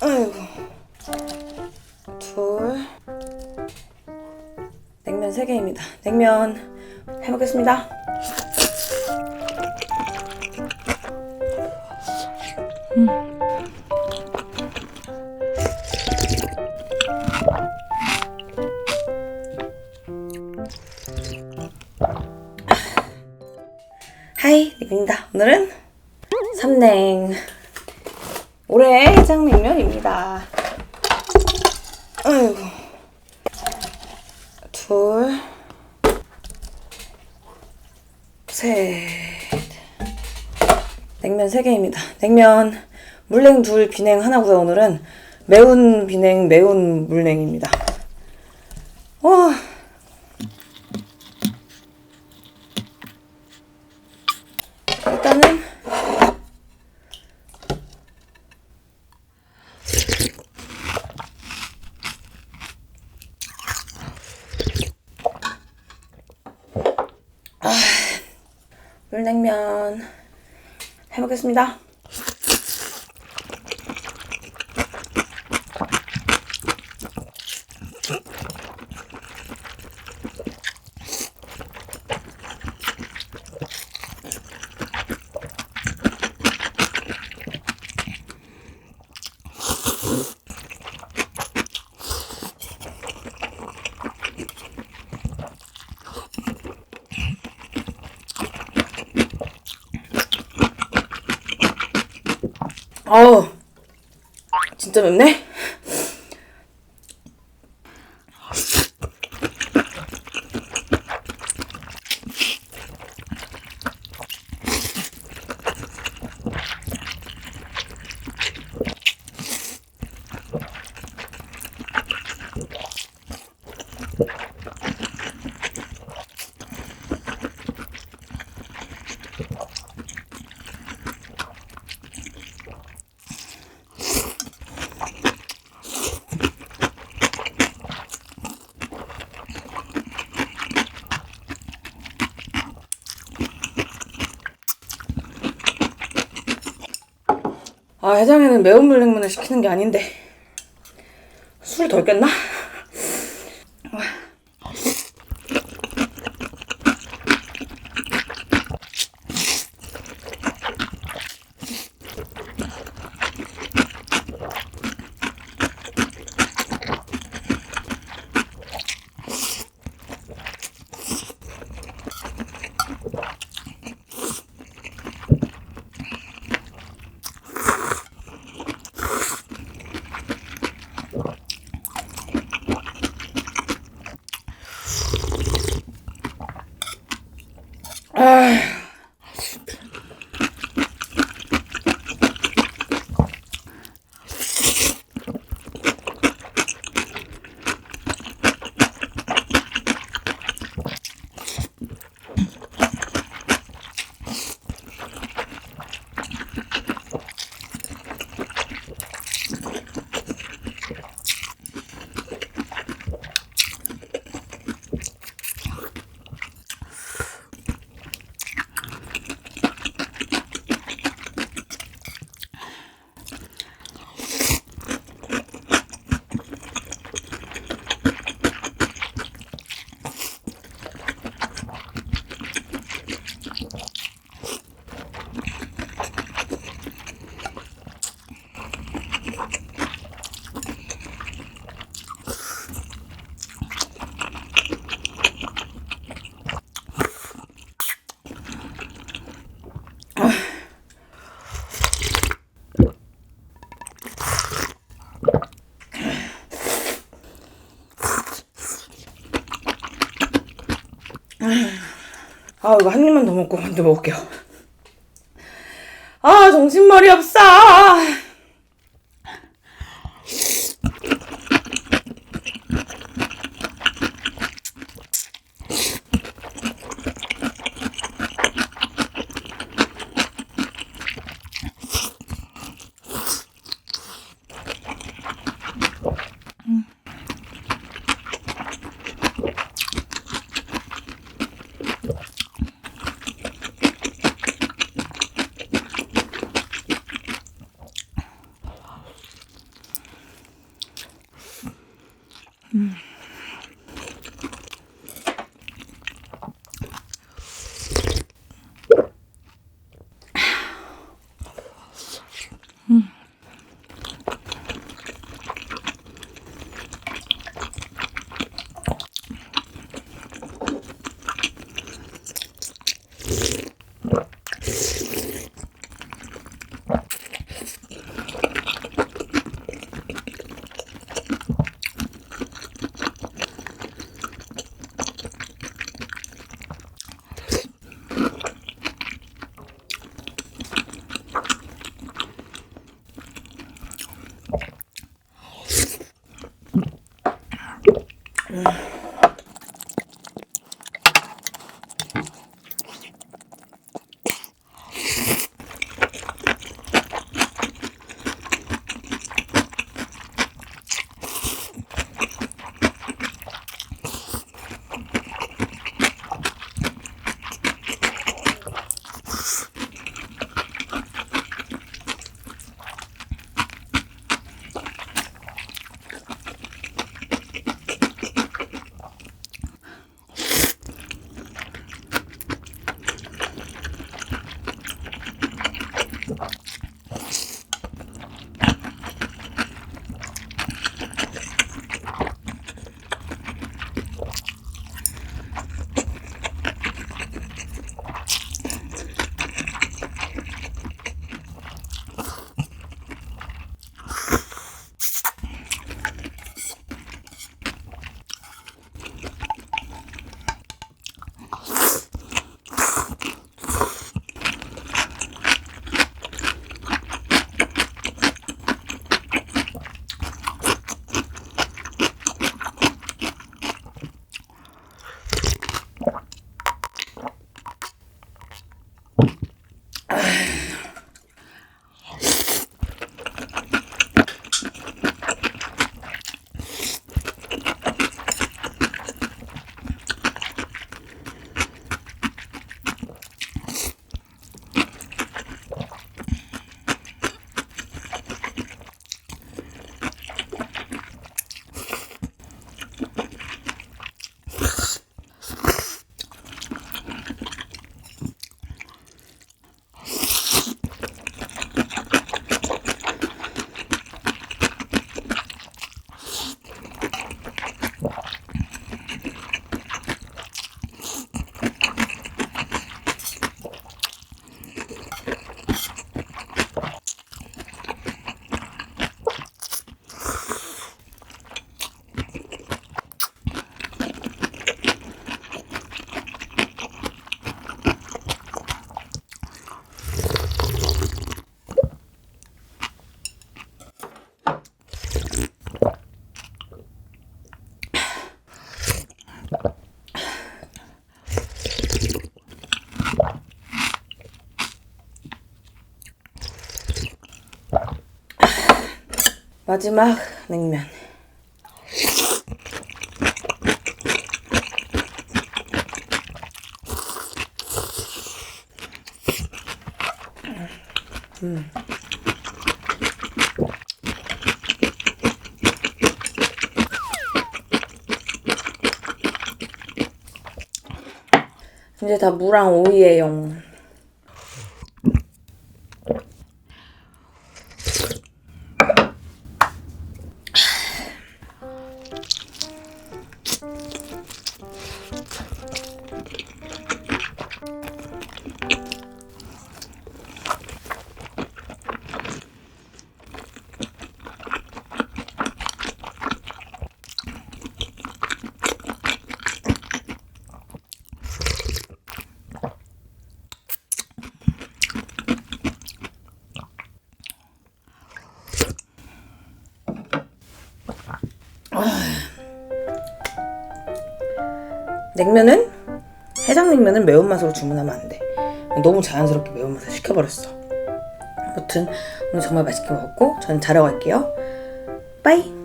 아이고. 둘. 냉면 3개입니다. 냉면 해 먹겠습니다. 하이, 리입니다 오늘은 삼냉 올해 해장냉면입니다. 아이고. 둘, 셋. 냉면 3개입니다. 냉면 물냉 둘, 비냉 하나고요. 오늘은 매운 비냉, 매운 물냉입니다. 와. 일단은 물냉면 해먹겠습니다. 어우, 진짜 맵네? 아, 해장에는 매운 물냉면을 시키는 게 아닌데. 술 덜 깼나? 唉 아, 이거 한 입만 더 먹고 먼저 먹을게요. 아, 정신머리 없어! 마지막 냉면. 음. 이제 다 무랑 오이에요. 냉면은 해장냉면은 매운맛으로 주문하면 안 돼. 너무 자연스럽게 매운맛을 시켜버렸어. 아무튼 오늘 정말 맛있게 먹었고 저는 자러 갈게요. 빠이.